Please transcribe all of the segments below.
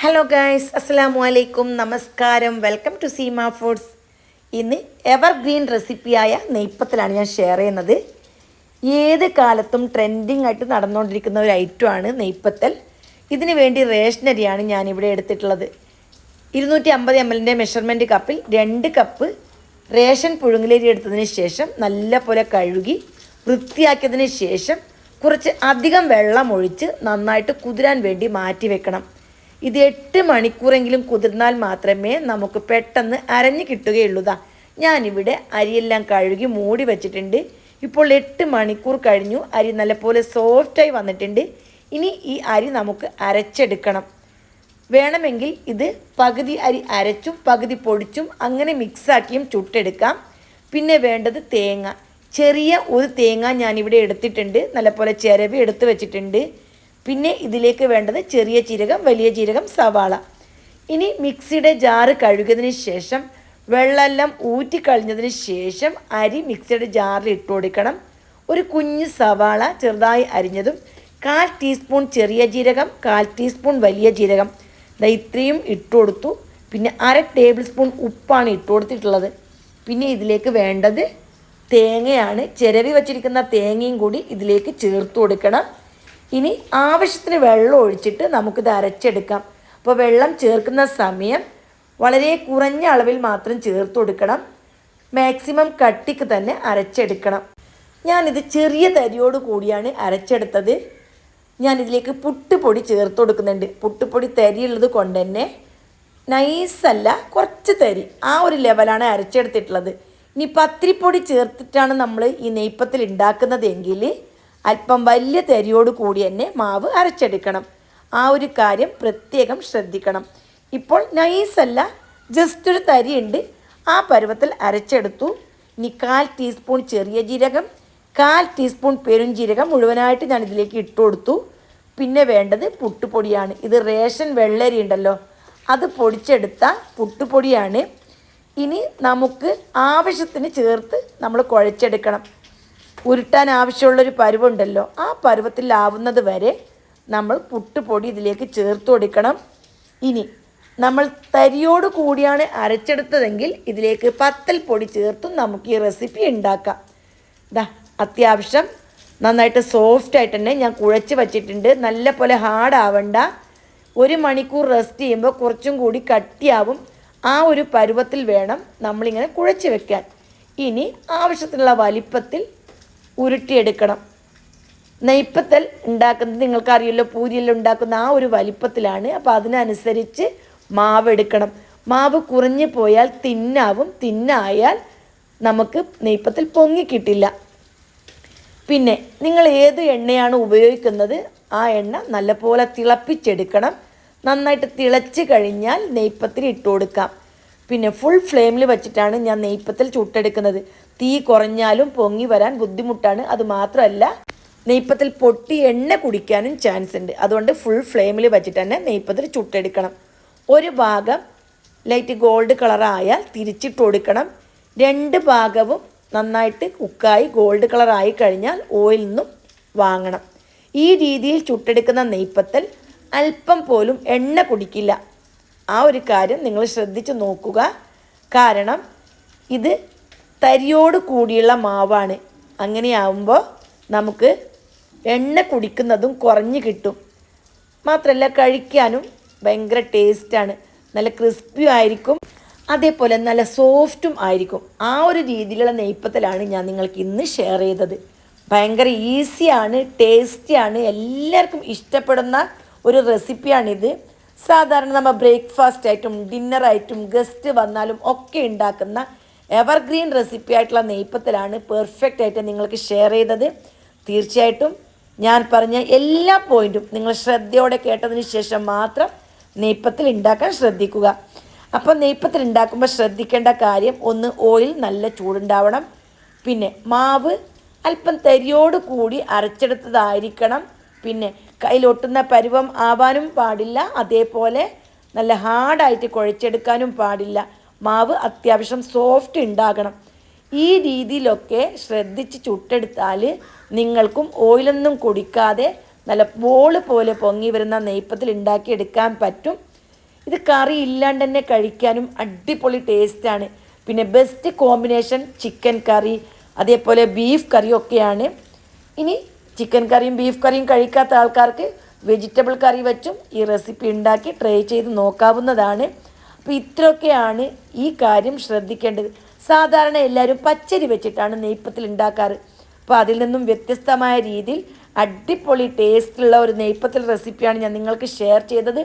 Hello guys അസ്സലാമു അലൈക്കും നമസ്കാരം വെൽക്കം ടു സീമ ഫുഡ്സ് ഇന്ന് എവർഗ്രീൻ റെസിപ്പിയായ നെയ്പ്പത്തിലാണ് ഞാൻ ഷെയർ ചെയ്യുന്നത്. ഏത് കാലത്തും ട്രെൻഡിങ് ആയിട്ട് നടന്നുകൊണ്ടിരിക്കുന്ന ഒരു ഐറ്റമാണ് നെയ്പ്പത്തൽ ഇതിന് വേണ്ടി റേഷനരിയാണ് ഞാനിവിടെ എടുത്തിട്ടുള്ളത്. ഇരുന്നൂറ്റി അമ്പത് എം എല്ലിന്റെ മെഷർമെന്റ് കപ്പിൽ രണ്ട് കപ്പ് റേഷൻ പുഴുങ്ങലേരി എടുത്തതിന് ശേഷം നല്ല പോലെ കഴുകി വൃത്തിയാക്കിയതിന് ശേഷം കുറച്ച് അധികം വെള്ളം ഒഴിച്ച് നന്നായിട്ട് കുതിരാൻ വേണ്ടി മാറ്റി വെക്കണം. ഇത് എട്ട് മണിക്കൂറെങ്കിലും കുതിർന്നാൽ മാത്രമേ നമുക്ക് പെട്ടെന്ന് അരഞ്ഞു കിട്ടുകയുള്ളൂതാ. ഞാനിവിടെ അരിയെല്ലാം കഴുകി മൂടി വച്ചിട്ടുണ്ട്. ഇപ്പോൾ എട്ട് മണിക്കൂർ കഴിഞ്ഞു. അരി നല്ലപോലെ സോഫ്റ്റായി വന്നിട്ടുണ്ട്. ഇനി ഈ അരി നമുക്ക് അരച്ചെടുക്കണം. വേണമെങ്കിൽ ഇത് പകുതി അരി അരച്ചും പകുതി പൊടിച്ചും അങ്ങനെ മിക്സാക്കിയും ചുട്ടെടുക്കാം. പിന്നെ വേണ്ടത് തേങ്ങ. ചെറിയ ഒരു തേങ്ങ ഞാനിവിടെ എടുത്തിട്ടുണ്ട്. നല്ലപോലെ ചിരവി എടുത്ത് വെച്ചിട്ടുണ്ട്. പിന്നെ ഇതിലേക്ക് വേണ്ടത് ചെറിയ ജീരകം വലിയ ജീരകം സവാള. ഇനി മിക്സിയുടെ ജാറ് കഴുകിയതിന് ശേഷം വെള്ളമെല്ലാം ഊറ്റിക്കളഞ്ഞതിന് ശേഷം അരി മിക്സിയുടെ ജാറിൽ ഇട്ട് കൊടുക്കണം. ഒരു കുഞ്ഞ് സവാള ചെറുതായി അരിഞ്ഞതും കാൽ ടീസ്പൂൺ ചെറിയ ജീരകം കാൽ ടീസ്പൂൺ വലിയ ജീരകം. ദാ ഇത്രയും ഇട്ട് കൊടുത്തു. പിന്നെ അര ടേബിൾ സ്പൂൺ ഉപ്പാണ് ഇട്ട് കൊടുത്തിട്ടുള്ളത്. പിന്നെ ഇതിലേക്ക് വേണ്ടത് തേങ്ങയാണ്. ചിരവി വച്ചിരിക്കുന്ന തേങ്ങയും കൂടി ഇതിലേക്ക് ചേർത്ത് കൊടുക്കണം. ഇനി ആവശ്യത്തിന് വെള്ളം ഒഴിച്ചിട്ട് നമുക്കിത് അരച്ചെടുക്കാം. അപ്പോൾ വെള്ളം ചേർക്കുന്ന സമയം വളരെ കുറഞ്ഞ അളവിൽ മാത്രം ചേർത്ത് കൊടുക്കണം. മാക്സിമം കട്ടിക്ക് തന്നെ അരച്ചെടുക്കണം. ഞാനിത് ചെറിയ തരിയോട് കൂടിയാണ് അരച്ചെടുത്തത്. ഞാനിതിലേക്ക് പുട്ടുപൊടി ചേർത്ത് കൊടുക്കുന്നുണ്ട്. പുട്ടുപൊടി തരിയുള്ളത് കൊണ്ട് തന്നെ നൈസല്ല കുറച്ച് തരി. ആ ഒരു ലെവലാണ് അരച്ചെടുത്തിട്ടുള്ളത്. ഇനി പത്തിരിപ്പൊടി ചേർത്തിട്ടാണ് നമ്മൾ ഈ നെയ്പ്പത്തിൽ ഉണ്ടാക്കുന്നതെങ്കിൽ അല്പം വലിയ തരിയോട് കൂടി തന്നെ മാവ് അരച്ചെടുക്കണം. ആ ഒരു കാര്യം പ്രത്യേകം ശ്രദ്ധിക്കണം. ഇപ്പോൾ നൈസല്ല ജസ്റ്റ് ഒരു തരിയുണ്ട്. ആ പരുവത്തിൽ അരച്ചെടുത്തു. ഇനി കാൽ ടീസ്പൂൺ ചെറിയ ജീരകം കാൽ ടീസ്പൂൺ പെരുംജീരകം മുഴുവനായിട്ട് ഞാൻ ഇതിലേക്ക് ഇട്ട് കൊടുത്തു പിന്നെ വേണ്ടത് പുട്ടുപൊടിയാണ്. ഇത് റേഷൻ വെള്ളരി ഉണ്ടല്ലോ അത് പൊടിച്ചെടുത്ത പുട്ടുപൊടിയാണ്. ഇനി നമുക്ക് ആവശ്യത്തിന് ചേർത്ത് നമ്മൾ കുഴച്ചെടുക്കണം. ഉരുട്ടാൻ ആവശ്യമുള്ളൊരു പരുവുണ്ടല്ലോ ആ പരുവത്തിലാവുന്നത് വരെ നമ്മൾ പുട്ടുപൊടി ഇതിലേക്ക് ചേർത്ത് കൊടുക്കണം. ഇനി നമ്മൾ തരിയോട് കൂടിയാണ് അരച്ചെടുത്തതെങ്കിൽ ഇതിലേക്ക് പത്തൽ പൊടി ചേർത്തും നമുക്ക് ഈ റെസിപ്പി ഉണ്ടാക്കാം. ദാ അത്യാവശ്യം നന്നായിട്ട് സോഫ്റ്റ് ആയിട്ട് തന്നെ ഞാൻ കുഴച്ച് വച്ചിട്ടുണ്ട്. നല്ല പോലെ ഹാർഡാവണ്ട ഒരു മണിക്കൂർ റെസ്റ്റ് ചെയ്യുമ്പോൾ കുറച്ചും കൂടി കട്ടിയാവും. ആ ഒരു പരുവത്തിൽ വേണം നമ്മളിങ്ങനെ കുഴച്ച് വെക്കാൻ. ഇനി ആവശ്യത്തിനുള്ള വലിപ്പത്തിൽ ഉരുട്ടിയെടുക്കണം. നെയ്പ്പത്തൽ ഉണ്ടാക്കുന്നത് നിങ്ങൾക്കറിയല്ലോ പൂരിയെല്ലാം ഉണ്ടാക്കുന്ന ആ ഒരു വലിപ്പത്തിലാണ്. അപ്പോൾ അതിനനുസരിച്ച് മാവ് എടുക്കണം മാവ് കുറഞ്ഞു പോയാൽ തിന്നാവും തിന്നായാൽ നമുക്ക് നെയ്പ്പത്തിൽ പൊങ്ങിക്കിട്ടില്ല. പിന്നെ നിങ്ങൾ ഏത് എണ്ണയാണ് ഉപയോഗിക്കുന്നത്? ആ എണ്ണ നല്ലപോലെ തിളപ്പിച്ചെടുക്കണം. നന്നായിട്ട് തിളച്ച് കഴിഞ്ഞാൽ നെയ്പ്പത്തിൽ ഇട്ട് കൊടുക്കാം പിന്നെ ഫുൾ ഫ്ലെയിമിൽ വെച്ചിട്ടാണ് ഞാൻ നെയ്പ്പത്തിൽ ചുട്ടെടുക്കുന്നത്. തീ കുറഞ്ഞാലും പൊങ്ങി വരാൻ ബുദ്ധിമുട്ടാണ്. അത് മാത്രമല്ല നെയ്പ്പത്തിൽ പൊട്ടി എണ്ണ കുടിക്കാനും ചാൻസ് ഉണ്ട്. അതുകൊണ്ട് ഫുൾ ഫ്ലെയിമിൽ വെച്ചിട്ട് തന്നെ നെയ്പ്പത്തിൽ ചുട്ടെടുക്കണം. ഒരു ഭാഗം ലൈറ്റ് ഗോൾഡ് കളറായാൽ തിരിച്ചിട്ട് കൊടുക്കണം. രണ്ട് ഭാഗവും നന്നായിട്ട് കുക്കായി ഗോൾഡ് കളറായി കഴിഞ്ഞാൽ ഓയിൽ നിന്നും വാങ്ങണം. ഈ രീതിയിൽ ചുട്ടെടുക്കുന്ന നെയ്പ്പത്തൽ അല്പം പോലും എണ്ണ കുടിക്കില്ല. ആ ഒരു കാര്യം നിങ്ങൾ ശ്രദ്ധിച്ച് നോക്കുക. കാരണം ഇത് തരിയോട് കൂടിയുള്ള മാവാണ്. അങ്ങനെയാവുമ്പോൾ നമുക്ക് എണ്ണ കുടിക്കുന്നതും കുറഞ്ഞു കിട്ടും. മാത്രമല്ല കഴിക്കാനും ഭയങ്കര ടേസ്റ്റാണ്. നല്ല ക്രിസ്പിയും ആയിരിക്കും. അതേപോലെ നല്ല സോഫ്റ്റും ആയിരിക്കും. ആ ഒരു രീതിയിലുള്ള നെയ്പ്പത്തലാണ് ഞാൻ നിങ്ങൾക്ക് ഇന്ന് ഷെയർ ചെയ്തത്. ഭയങ്കര ഈസിയാണ് ടേസ്റ്റിയാണ് എല്ലാവർക്കും ഇഷ്ടപ്പെടുന്ന ഒരു റെസിപ്പിയാണിത്. സാധാരണ നമ്മൾ ബ്രേക്ക്ഫാസ്റ്റ് ആയിട്ടും ഡിന്നറായിട്ടും ഗസ്റ്റ് വന്നാലും ഒക്കെ ഉണ്ടാക്കുന്ന എവർഗ്രീൻ റെസിപ്പി ആയിട്ടുള്ള നെയ്പ്പത്തിലാണ് പെർഫെക്റ്റ് ആയിട്ട് നിങ്ങൾക്ക് ഷെയർ ചെയ്തത്. തീർച്ചയായിട്ടും ഞാൻ പറഞ്ഞ എല്ലാ പോയിന്റും നിങ്ങൾ ശ്രദ്ധയോടെ കേട്ടതിന് ശേഷം മാത്രം നെയ്പ്പത്തിൽ ഉണ്ടാക്കാൻ ശ്രദ്ധിക്കുക. അപ്പോൾ നെയ്പ്പത്തിൽ ഉണ്ടാക്കുമ്പോൾ ശ്രദ്ധിക്കേണ്ട കാര്യം ഒന്ന് ഓയിൽ നല്ല ചൂടുണ്ടാവണം. പിന്നെ മാവ് അല്പം തരിയോട് കൂടി അരച്ചെടുത്തതായിരിക്കണം. പിന്നെ കയ്യിലൊട്ടുന്ന പരുവം ആവാനും പാടില്ല. അതേപോലെ നല്ല ഹാർഡായിട്ട് കുഴച്ചെടുക്കാനും പാടില്ല. മാവ് അത്യാവശ്യം സോഫ്റ്റ് ഉണ്ടാകണം. ഈ രീതിയിലൊക്കെ ശ്രദ്ധിച്ച് ചുട്ടെടുത്താൽ നിങ്ങൾക്കും ഓയിലൊന്നും കുടിക്കാതെ നല്ല ബോൾ പോലെ പൊങ്ങി വരുന്ന നെയ്പ്പത്തിൽ ഉണ്ടാക്കിയെടുക്കാൻ പറ്റും. ഇത് കറി ഇല്ലാണ്ട് തന്നെ കഴിക്കാനും അടിപൊളി ടേസ്റ്റാണ് പിന്നെ ബെസ്റ്റ് കോമ്പിനേഷൻ ചിക്കൻ കറി അതേപോലെ ബീഫ് കറിയും ഒക്കെയാണ്. ഇനി ചിക്കൻ കറിയും ബീഫ് കറിയും കഴിക്കാത്ത ആൾക്കാർക്ക് വെജിറ്റബിൾ കറി വെച്ചും ഈ റെസിപ്പി ഉണ്ടാക്കി ട്രൈ ചെയ്ത് നോക്കാവുന്നതാണ്. അപ്പോൾ ഇത്രയൊക്കെയാണ് ഈ കാര്യം ശ്രദ്ധിക്കേണ്ടത്. സാധാരണ എല്ലാവരും പച്ചരി വെച്ചിട്ടാണ് നെയ്പ്പത്തിൽ ഉണ്ടാക്കാറ്. അപ്പോൾ അതിൽ നിന്നും വ്യത്യസ്തമായ രീതിയിൽ അടിപൊളി ടേസ്റ്റുള്ള ഒരു നെയ്പ്പത്തിൽ റെസിപ്പിയാണ് ഞാൻ നിങ്ങൾക്ക് ഷെയർ ചെയ്തത്.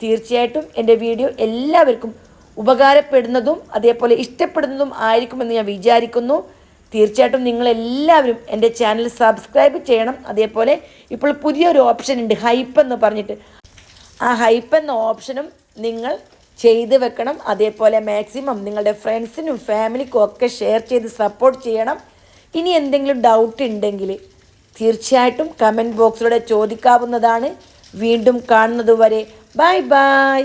തീർച്ചയായിട്ടും എന്റെ വീഡിയോ എല്ലാവർക്കും ഉപകാരപ്പെടുന്നതും അതേപോലെ ഇഷ്ടപ്പെടുന്നതും ആയിരിക്കുമെന്ന് ഞാൻ വിചാരിക്കുന്നു. തീർച്ചയായിട്ടും നിങ്ങളെല്ലാവരും എന്റെ ചാനൽ സബ്സ്ക്രൈബ് ചെയ്യണം. അതേപോലെ ഇപ്പോൾ പുതിയൊരു ഓപ്ഷൻ ഉണ്ട് ഹൈപ്പ് എന്ന് പറഞ്ഞിട്ട്. ആ ഹൈപ്പ് എന്ന ഓപ്ഷനും നിങ്ങൾ ചെയ്ത് വെക്കണം. അതേപോലെ മാക്സിമം നിങ്ങളുടെ ഫ്രണ്ട്സിനും ഫാമിലിക്കും ഒക്കെ ഷെയർ ചെയ്ത് സപ്പോർട്ട് ചെയ്യണം. ഇനി എന്തെങ്കിലും ഡൗട്ട് ഉണ്ടെങ്കിൽ തീർച്ചയായിട്ടും കമന്റ് ബോക്സിലൂടെ ചോദിക്കാവുന്നതാണ്. വീണ്ടും കാണുന്നതുവരെ ബൈ ബൈ